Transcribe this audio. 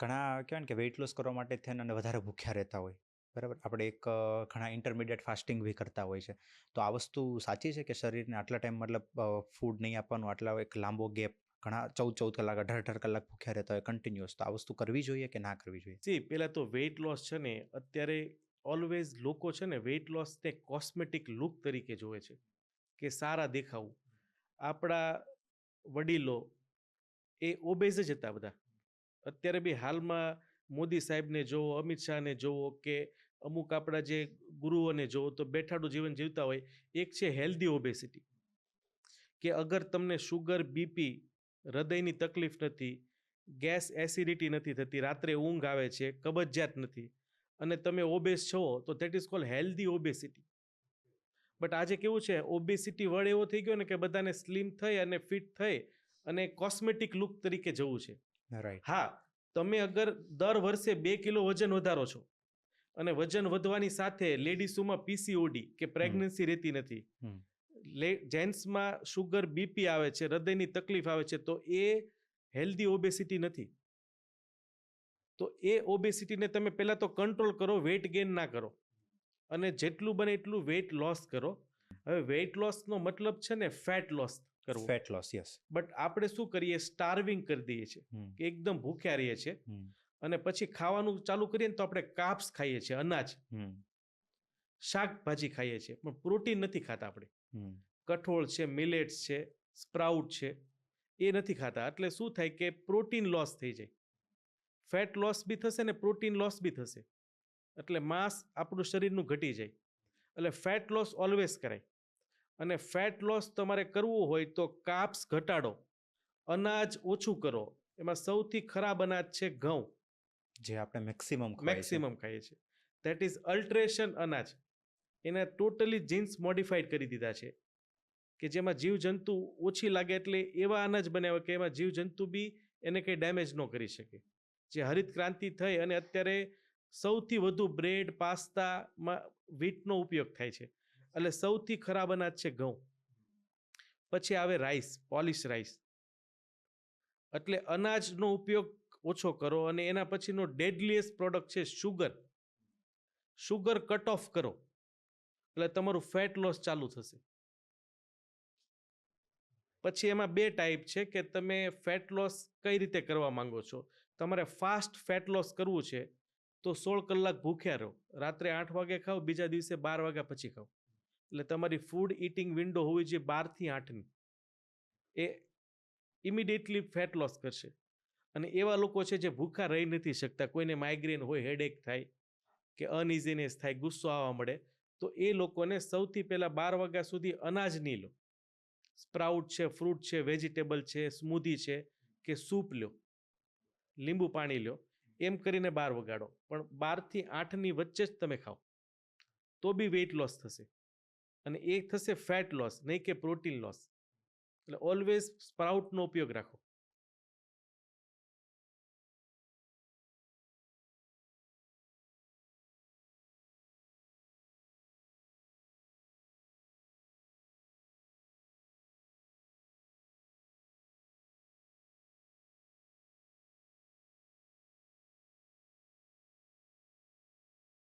ઘણા કહેવાય ને કે વેઇટ લોસ કરવા માટે થઈને અને વધારે ભૂખ્યા રહેતા હોય. બરાબર? આપણે એક ઘણા ઇન્ટરમીડિયેટ ફાસ્ટિંગ બી કરતા હોય છે. તો આ વસ્તુ સાચી છે કે શરીરને આટલા ટાઈમ મતલબ ફૂડ નહીં આપવાનું? આટલા એક લાંબો ગેપ ઘણા ચૌદ ચૌદ કલાક, અઢાર અઢાર કલાક ભૂખ્યા રહેતા હોય કન્ટિન્યુઅસ તો આ વસ્તુ કરવી જોઈએ કે ના કરવી જોઈએ? જી, પહેલાં તો વેઇટ લોસ છે ને, અત્યારે ઓલવેઝ લોકો છે ને વેઇટ લોસને કોસ્મેટિક લુક તરીકે જોવે છે. કે સારા દેખાવું. આપણા વડીલો એ ઓબેઝ જ હતા બધા. અત્યારે બી હાલમાં મોદી સાહેબને જોવો, અમિત શાહને જોવો કે અમુક આપણા જે ગુરુઓને જોવો, તો બેઠાડું જીવન જીવતા હોય, એક છે હેલ્ધી ઓબેસિટી કે અગર તમને શુગર બીપી હૃદયની તકલીફ નથી ગેસ એસિડિટી નથી થતી, રાત્રે ઊંઘ આવે છે, કબજિયાત નથી, અને તમે ઓબેસ છો, તો that is call healthy obesity but આજે કેવું છે ઓબેસિટી વર્ડ એવો થઈ ગયો ને કે બધાને સ્લિમ થઈ અને ફિટ થઈ અને કોસ્મેટિક લુક તરીકે જવું છે. રાઈટ હા તમે અગર દર વર્ષે બે કિલો વજન વધારો છો અને વજન વધવાની સાથે લેડીસોમાં પીસીઓડી કે પ્રેગ્નન્સી રહેતી નથી જેન્ટ્સમાં શુગર બીપી આવે છે હૃદયની તકલીફ આવે છે તો એ હેલ્ધી ઓબેસિટી નથી. તો એ ઓબેસિટીને તમે પહેલાં તો કંટ્રોલ કરો વેટ ગેઇન ના કરો. અને જેટલું બને એટલું વેઇટ લોસ કરો. હવે વેઇટ લોસનો મતલબ છે ને ફેટ લોસ કરવો. ફેટ લોસ યસ બટ આપણે શું કરીએ? સ્ટાર્વિંગ કરી દઈએ છીએ. કે એકદમ ભૂખ્યા રહીએ છીએ. અને પછી ખાવાનું ચાલુ કરીએ ને તો આપણે કાપ્સ ખાઈએ છીએ અનાજ. શાકભાજી ખાઈએ છીએ. પણ પ્રોટીન નથી ખાતા આપણે. કઠોળ છે મિલેટ્સ છે સ્પ્રાઉટ છે એ નથી ખાતા. એટલે શું થાય કે પ્રોટીન લોસ થઈ જાય. ફેટ લોસ બી થશે ને પ્રોટીન લોસ બી થશે. એટલે માંસ આપણું શરીરનું ઘટી જાય. એટલે ફેટ લોસ ઓલવેઝ કરાય. અને ફેટ લોસ તમારે કરવું હોય તો કાપ્સ ઘટાડો. અનાજ ઓછું કરો. એમાં સૌથી ખરાબ અનાજ છે ઘઉં. જે આપણે મેક્સિમમ મેક્સિમમ ખાઈએ છીએ. દેટ ઇઝ અલ્ટ્રેશન અનાજ. એને ટોટલી જીન્સ મોડિફાઈડ કરી દીધા છે. કે જેમાં જીવજંતુ ઓછી લાગે એટલે એવા અનાજ બનાવ્યા કે એમાં જીવજંતુ બી એને કંઈ ડેમેજ ન કરી શકે. જે હરિત ક્રાંતિ થઈ અને અત્યારે સૌથી વધુ બ્રેડ પાસ્તામાં વીટનો ઉપયોગ થાય છે. એટલે સૌથી ખરાબ અનાજ છે ઘઉં. પછી આવે રાઈસ પોલિશ રાઈસ એટલે અનાજનો ઉપયોગ ઓછો કરો અને એના પછીનો ડેડલીએસ્ટ પ્રોડક્ટ છે શુગર શુગર કટ ઓફ કરો. એટલે તમારું ફેટ લોસ ચાલુ થશે. પછી એમાં બે ટાઈપ છે કે તમે ફેટ લોસ કઈ રીતે કરવા માંગો છો? તમારે ફાસ્ટ ફેટ લોસ કરવું છે તો સોળ કલાક ભૂખ્યા રહો. રાત્રે આઠ વાગે ખાઓ, બીજા દિવસે બાર વાગ્યા પછી ખાઓ. એટલે તમારી ફૂડ ઇટિંગ વિન્ડો હોવી જોઈએ બારથી આઠની. એ ઇમિડિયેટલી ફેટ લોસ કરશે. અને એવા લોકો છે જે ભૂખા રહી નથી શકતા. કોઈને માઇગ્રેન હોય હેડેક થાય કે અનઇઝીનેસ થાય, ગુસ્સો આવવા મળે, તો એ લોકોને સૌથી પહેલાં બાર વાગ્યા સુધી અનાજ નહીં લો. સ્પ્રાઉટ છે ફ્રૂટ છે વેજીટેબલ છે સ્મૂધી છે કે સૂપ લ્યો લીંબુ પાણી લ્યો એમ કરીને બાર વગાડો. પણ બારથી આઠની વચ્ચે જ તમે ખાઓ. તો બી વેઇટ લોસ થશે. અને એ થશે ફેટ લોસ નહીં કે પ્રોટીન લોસ એટલે ઓલવેઝ સ્પ્રાઉટનો ઉપયોગ રાખો.